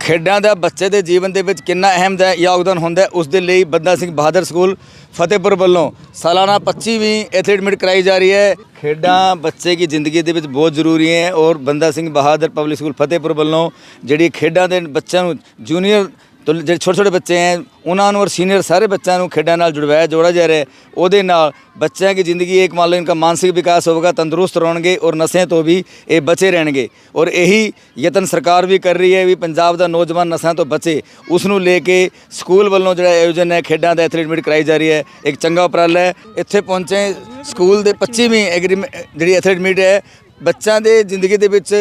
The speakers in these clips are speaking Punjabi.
ਖੇਡਾਂ ਦਾ ਬੱਚੇ ਦੇ ਜੀਵਨ ਦੇ ਵਿੱਚ ਕਿੰਨਾ ਅਹਿਮ ਦਾ ਯੋਗਦਾਨ ਹੁੰਦਾ ਉਸ ਦੇ ਲਈ ਬੰਦਾ ਸਿੰਘ ਬਹਾਦਰ ਸਕੂਲ ਫਤਿਹਪੁਰ ਵੱਲੋਂ ਸਾਲਾਨਾ 25ਵੀਂ ਐਥਲੀਟ ਮੀਟ ਕਰਾਈ ਜਾ ਰਹੀ ਹੈ। ਖੇਡਾਂ ਬੱਚੇ ਦੀ ਜ਼ਿੰਦਗੀ ਦੇ ਵਿੱਚ ਬਹੁਤ ਜ਼ਰੂਰੀ ਹੈ ਔਰ ਬੰਦਾ ਸਿੰਘ ਬਹਾਦਰ ਪਬਲਿਕ ਸਕੂਲ ਫਤਿਹਪੁਰ ਵੱਲੋਂ ਜਿਹੜੀ ਖੇਡਾਂ ਦੇ ਬੱਚਿਆਂ ਨੂੰ ਜੂਨੀਅਰ ਤੋ ਜਿਹੜੇ ਛੋਟੇ ਛੋਟੇ ਬੱਚੇ ਹੈ ਉਹਨਾਂ ਨੂੰ ਔਰ ਸੀਨੀਅਰ ਸਾਰੇ ਬੱਚਿਆਂ ਨੂੰ ਖੇਡਾਂ ਨਾਲ ਜੁੜਵਾਇਆ ਜੋੜਾ ਜਾ ਰਿਹਾ ਉਹਦੇ ਨਾਲ ਬੱਚਿਆਂ ਦੀ ਜ਼ਿੰਦਗੀ ਇੱਕ ਮੰਨ ਲਓ ਇਨਕਾ ਮਾਨਸਿਕ ਵਿਕਾਸ ਹੋਵੇਗਾ, ਤੰਦਰੁਸਤ ਰਹਿਣਗੇ ਔਰ ਨਸ਼ਿਆਂ ਤੋਂ ਵੀ ਇਹ ਬਚੇ ਰਹਿਣਗੇ। ਔਰ ਇਹੀ ਯਤਨ ਸਰਕਾਰ ਵੀ ਕਰ ਰਹੀ ਹੈ ਵੀ ਪੰਜਾਬ ਦਾ ਨੌਜਵਾਨ ਨਸ਼ਿਆਂ ਤੋਂ ਬਚੇ। ਉਸ ਨੂੰ ਲੈ ਕੇ ਸਕੂਲ ਵੱਲੋਂ ਜਿਹੜਾ ਆਯੋਜਨ ਹੈ, ਖੇਡਾਂ ਦਾ ਐਥਲੀਟ ਮੀਟ ਕਰਾਈ ਜਾ ਰਹੀ ਹੈ। ਇੱਕ ਚੰਗਾ ਉਪਰਾਲਾ ਹੈ। ਇੱਥੇ ਪਹੁੰਚੇ ਸਕੂਲ ਦੇ 25ਵੀਂ ਐਗਰੀਮੈਂਟ ਜਿਹੜੀ ਐਥਲੀਟ ਮੀਟ ਹੈ, ਬੱਚਿਆਂ ਦੇ ਜ਼ਿੰਦਗੀ ਦੇ ਵਿੱਚ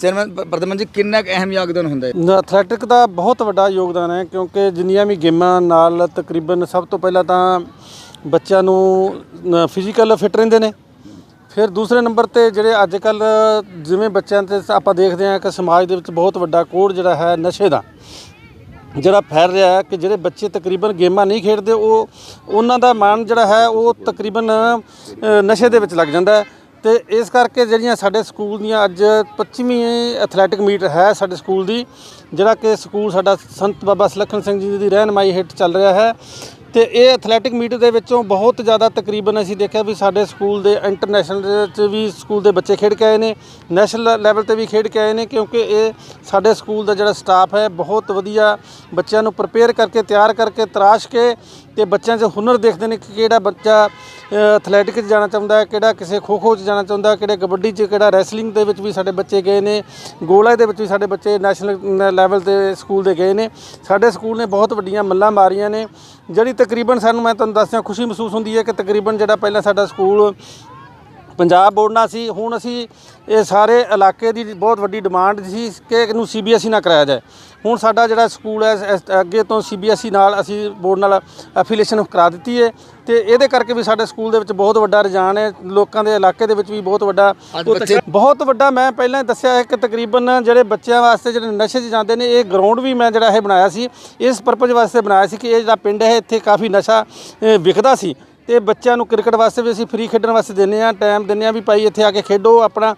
ਚੇਅਰਮੈਨ ਪ- ਜੀ ਕਿੰਨਾ ਕੁ ਅਹਿਮ ਯੋਗਦਾਨ ਹੁੰਦਾ ਹੈ? ਐਥਲੈਟਿਕ ਦਾ ਬਹੁਤ ਵੱਡਾ ਯੋਗਦਾਨ ਹੈ ਕਿਉਂਕਿ ਜਿੰਨੀਆਂ ਵੀ ਗੇਮਾਂ ਨਾਲ ਤਕਰੀਬਨ ਸਭ ਤੋਂ ਪਹਿਲਾਂ ਤਾਂ ਬੱਚਿਆਂ ਨੂੰ ਫਿਜ਼ੀਕਲ ਫਿਟ ਰਹਿੰਦੇ ਨੇ। ਫਿਰ ਦੂਸਰੇ ਨੰਬਰ ਤੇ ਜਿਹੜੇ ਅੱਜ ਕੱਲ ਜਿਵੇਂ ਬੱਚਿਆਂ ਤੇ ਆਪਾਂ ਦੇਖਦੇ ਹਾਂ ਕਿ ਸਮਾਜ ਦੇ ਵਿੱਚ ਬਹੁਤ ਵੱਡਾ ਕੋੜ ਜਿਹੜਾ ਹੈ ਨਸ਼ੇ ਦਾ। ਜਿਹੜਾ ਫੈਲ ਰਿਹਾ ਹੈ ਕਿ ਜਿਹੜੇ ਬੱਚੇ ਤਕਰੀਬਨ ਗੇਮਾਂ ਨਹੀਂ ਖੇਡਦੇ ਉਹ ਉਹਨਾਂ ਦਾ ਮਨ ਜਿਹੜਾ ਹੈ ਉਹ ਤਕਰੀਬਨ ਅ, ਨਸ਼ੇ ਦੇ ਵਿੱਚ ਲੱਗ ਜਾਂਦਾ ਹੈ। ਤੇ ਇਸ ਕਰਕੇ ਜਿਹੜੀਆਂ ਸਾਡੇ ਸਕੂਲ ਦੀਆਂ ਅੱਜ 25ਵੀਂ ਐਥਲੈਟਿਕ ਮੀਟ ਹੈ ਸਾਡੇ ਸਕੂਲ ਦੀ, ਜਿਹੜਾ ਕਿ ਸਕੂਲ ਸਾਡਾ ਸੰਤ ਬਾਬਾ ਸੁਲੱਖਣ ਸਿੰਘ ਜੀ ਦੀ ਰਹਿਨਮਾਈ ਹੇਠ ਚੱਲ ਰਿਹਾ ਹੈ ਤੇ ਇਹ ਐਥਲੈਟਿਕ ਮੀਟ ਦੇ ਵਿੱਚੋਂ ਬਹੁਤ ਜ਼ਿਆਦਾ ਤਕਰੀਬਨ ਅਸੀਂ ਦੇਖਿਆ ਵੀ ਸਾਡੇ ਸਕੂਲ ਦੇ ਇੰਟਰਨੈਸ਼ਨਲ ਚ ਵੀ ਸਕੂਲ ਦੇ ਬੱਚੇ ਖੇਡ ਕੇ ਆਏ ਨੇ, ਨੈਸ਼ਨਲ ਲੈਵਲ ਤੇ ਵੀ ਖੇਡ ਕੇ ਆਏ ਨੇ ਕਿਉਂਕਿ ਇਹ ਸਾਡੇ ਸਕੂਲ ਦਾ ਜਿਹੜਾ ਸਟਾਫ ਹੈ ਬਹੁਤ ਵਧੀਆ ਬੱਚਿਆਂ ਨੂੰ ਪ੍ਰਪੇਅਰ ਕਰਕੇ, ਤਿਆਰ ਕਰਕੇ, ਤਰਾਸ਼ ਕੇ ਤੇ ਬੱਚਿਆਂ 'ਚ ਹੁਨਰ ਦੇਖਦੇ ਨੇ ਕਿ ਕਿਹੜਾ ਬੱਚਾ ਐਥਲੈਟਿਕ 'ਚ ਜਾਣਾ ਚਾਹੁੰਦਾ ਹੈ, ਕਿਹੜਾ ਕਿਸੇ ਖੋ ਖੋ 'ਚ ਜਾਣਾ ਚਾਹੁੰਦਾ ਕਿਹੜੇ ਕਬੱਡੀ 'ਚ, ਕਿਹੜਾ ਰੈਸਲਿੰਗ ਦੇ ਵਿੱਚ ਵੀ ਸਾਡੇ ਬੱਚੇ ਗਏ ਨੇ, ਗੋਲਾ ਦੇ ਵਿੱਚ ਵੀ ਸਾਡੇ ਬੱਚੇ ਨੈਸ਼ਨਲ ਲੈਵਲ ਤੇ ਸਕੂਲ ਦੇ ਗਏ ਨੇ। ਸਾਡੇ ਸਕੂਲ ਨੇ ਬਹੁਤ ਵੱਡੀਆਂ ਮੱਲਾਂ ਮਾਰੀਆਂ ਨੇ। ਜਿਹੜੀ ਤਕਰੀਬਨ ਸਾਨੂੰ, ਮੈਂ ਤੁਹਾਨੂੰ ਦੱਸਿਆ ਖੁਸ਼ੀ ਮਹਿਸੂਸ ਹੁੰਦੀ ਹੈ ਕਿ ਤਕਰੀਬਨ ਜਿਹੜਾ ਪਹਿਲਾਂ ਸਾਡਾ ਸਕੂਲ ਪੰਜਾਬ ਬੋਰਡ ਨਾਲ ਸੀ ਹੁਣ ਅਸੀਂ ਇਹ ਸਾਰੇ ਇਲਾਕੇ ਦੀ ਬਹੁਤ ਵੱਡੀ ਡਿਮਾਂਡ ਸੀ ਕਿ ਇਹਨੂੰ ਸੀਬੀਐਸਈ ਨਾਲ ਕਰਾਇਆ ਜਾਏ। ਹੁਣ ਸਾਡਾ ਜਿਹੜਾ ਸਕੂਲ ਹੈ ਅੱਗੇ ਤੋਂ ਸੀਬੀਐਸਈ ਨਾਲ ਅਸੀਂ ਬੋਰਡ ਨਾਲ ਐਫੀਲੀਏਸ਼ਨ ਕਰਾ ਦਿੱਤੀ ਹੈ ਤੇ ਇਹਦੇ ਕਰਕੇ ਵੀ ਸਾਡੇ ਸਕੂਲ ਦੇ ਵਿੱਚ ਬਹੁਤ ਵੱਡਾ ਰੁਝਾਨ ਹੈ ਲੋਕਾਂ ਦੇ ਇਲਾਕੇ ਦੇ ਵਿੱਚ ਵੀ ਬਹੁਤ ਵੱਡਾ ਬਹੁਤ ਵੱਡਾ ਮੈਂ ਪਹਿਲਾਂ ਦੱਸਿਆ ਹੈ ਕਿ ਤਕਰੀਬਨ ਜਿਹੜੇ ਬੱਚਿਆਂ ਵਾਸਤੇ ਜਿਹੜੇ ਨਸ਼ੇ 'ਚ ਜਾਂਦੇ ਨੇ ਇਹ ਗਰਾਊਂਡ ਵੀ ਮੈਂ ਜਿਹੜਾ ਇਹ ਬਣਾਇਆ ਸੀ ਇਸ ਪਰਪਸ ਵਾਸਤੇ ਬਣਾਇਆ ਸੀ ਕਿ ਇਹ ਜਿਹੜਾ ਪਿੰਡ ਹੈ ਇੱਥੇ ਕਾਫੀ ਨਸ਼ਾ ਵਿਕਦਾ ਸੀ। ਤੇ ਬੱਚਿਆਂ ਨੂੰ ਕ੍ਰਿਕਟ ਵਾਸਤੇ ਵੀ ਅਸੀਂ ਫ੍ਰੀ ਖੇਡਣ ਵਾਸਤੇ ਦਿੰਦੇ ਆ ਟਾਈਮ ਦਿੰਦੇ ਆ ਵੀ ਭਾਈ ਇੱਥੇ ਆ ਕੇ ਖੇਡੋ, ਆਪਣਾ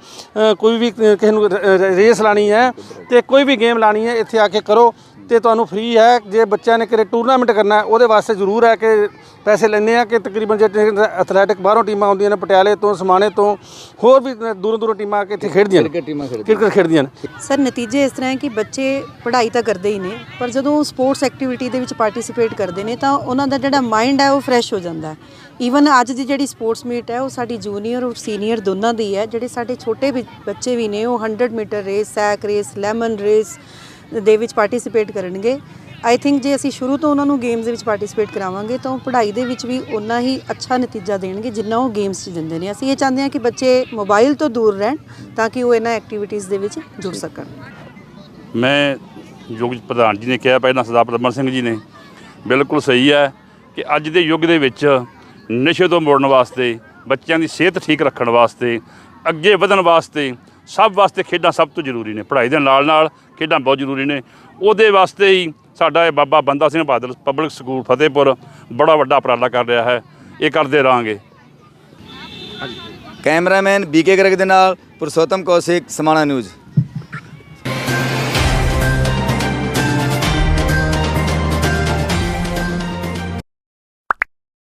ਕੋਈ ਵੀ ਕਿਸੇ ਨੂੰ ਰੇਸ ਲਾਣੀ ਹੈ ਤੇ ਕੋਈ ਵੀ ਗੇਮ ਲਾਣੀ ਹੈ, ਇੱਥੇ ਆ ਕੇ ਕਰੋ। ਤੇ ਤੁਹਾਨੂੰ ਫ੍ਰੀ ਹੈ ਜੇ ਬੱਚਿਆਂ ਨੇ ਕਿਤੇ ਟੂਰਨਾਮੈਂਟ ਕਰਨਾ ਹੈ, ਉਹਦੇ ਵਾਸਤੇ ਜ਼ਰੂਰ ਹੈ ਕਿ ਪੈਸੇ ਲੈਂਦੇ ਆ ਕਿ ਤਕਰੀਬਨ ਜਿਹੜੇ ਐਥਲੈਟਿਕ ਬਾਹਰੋਂ ਟੀਮਾਂ ਆਉਂਦੀਆਂ ਨੇ ਪਟਿਆਲੇ ਤੋਂ ਸਮਾਣੇ ਤੋਂ ਹੋਰ ਵੀ ਦੂਰੋਂ ਦੂਰੋਂ ਟੀਮਾਂ ਆ ਕੇ ਇੱਥੇ ਖੇਡਦੀਆਂ ਨੇ? ਕ੍ਰਿਕਟ ਟੀਮਾਂ ਖੇਡਦੀਆਂ ਕ੍ਰਿਕਟ ਖੇਡਦੀਆਂ ਨੇ। ਸਰ ਨਤੀਜੇ ਇਸ ਤਰ੍ਹਾਂ ਹੈ ਕਿ ਬੱਚੇ ਪੜ੍ਹਾਈ ਤਾਂ ਕਰਦੇ ਹੀ ਨੇ ਪਰ ਜਦੋਂ ਸਪੋਰਟਸ ਐਕਟੀਵਿਟੀ ਦੇ ਵਿੱਚ ਪਾਰਟਿਸਿਪੇਟ ਕਰਦੇ ਨੇ ਤਾਂ ਉਹਨਾਂ ਦਾ ਜਿਹੜਾ ਮਾਈਂਡ ਹੈ ਉਹ ਫਰੈਸ਼ ਹੋ ਜਾਂਦਾ ਹੈ। ਈਵਨ ਅੱਜ ਦੀ ਜਿਹੜੀ ਸਪੋਰਟਸ ਮੀਟ ਹੈ ਉਹ ਸਾਡੀ ਜੂਨੀਅਰ ਔਰ ਸੀਨੀਅਰ ਦੋਨਾਂ ਦੀ ਹੈ ਜਿਹੜੇ ਸਾਡੇ ਛੋਟੇ ਵੀ ਬੱਚੇ ਵੀ ਨੇ ਉਹ 100 metre race sack race lemon race ਦੇ ਵਿੱਚ ਪਾਰਟਿਸਿਪੇਟ ਕਰਨਗੇ। ਆਈ ਥਿੰਕ ਜੇ ਅਸੀਂ ਸ਼ੁਰੂ ਤੋਂ ਉਹਨਾਂ ਨੂੰ ਗੇਮਸ ਦੇ ਵਿੱਚ ਪਾਰਟਿਸਿਪੇਟ ਕਰਾਵਾਂਗੇ, ਤਾਂ ਉਹ ਪੜ੍ਹਾਈ ਦੇ ਵਿੱਚ ਵੀ ਉਨਾ ਹੀ ਅੱਛਾ ਨਤੀਜਾ ਦੇਣਗੇ ਜਿੰਨਾ ਉਹ ਗੇਮਸ 'ਚ ਦਿੰਦੇ ਨੇ। ਅਸੀਂ ਇਹ ਚਾਹੁੰਦੇ ਹਾਂ ਕਿ ਬੱਚੇ ਮੋਬਾਈਲ ਤੋਂ ਦੂਰ ਰਹਿਣ ਤਾਂ ਕਿ ਉਹ ਇਹਨਾਂ ਐਕਟੀਵਿਟੀਜ਼ ਦੇ ਵਿੱਚ ਜੁੜ ਸਕਣ। ਮੈਂ ਯੁੱਗ ਪ੍ਰਧਾਨ ਜੀ ਨੇ ਕਿਹਾ ਪਹਿਲਾਂ ਸਰਦਾਰ ਪਰਮਨ ਸਿੰਘ ਜੀ ਨੇ। ਬਿਲਕੁਲ ਸਹੀ ਹੈ ਕਿ ਅੱਜ ਦੇ ਯੁੱਗ ਦੇ ਵਿੱਚ ਨਸ਼ੇ ਤੋਂ ਮੁੜਨ ਵਾਸਤੇ, ਬੱਚਿਆਂ ਦੀ ਸਿਹਤ ਠੀਕ ਰੱਖਣ ਵਾਸਤੇ, ਅੱਗੇ ਵਧਣ ਵਾਸਤੇ ਸਭ ਵਾਸਤੇ ਖੇਡਾਂ ਸਭ ਤੋਂ ਜ਼ਰੂਰੀ ਨੇ। ਪੜ੍ਹਾਈ ਦੇ ਨਾਲ ਨਾਲ ਖੇਡਾਂ ਬਹੁਤ ਜ਼ਰੂਰੀ ਨੇ। ਉਹਦੇ ਵਾਸਤੇ ਹੀ ਸਾਡਾ ਇਹ ਬਾਬਾ ਬੰਦਾ ਸਿੰਘ ਬਹਾਦਰ ਪਬਲਿਕ ਸਕੂਲ ਫਤਿਹਪੁਰ ਬੜਾ ਵੱਡਾ ਉਪਰਾਲਾ ਕਰ ਰਿਹਾ ਹੈ। ਇਹ ਕਰਦੇ ਰਹਾਂਗੇ। ਕੈਮਰਾਮੈਨ ਬੀਕੇ ਗਰਗ ਦੇ ਨਾਲ ਪੁਰਸ਼ੋਤਮ ਕੌਸ਼ਿਕ, ਸਮਾਣਾ ਨਿਊਜ਼।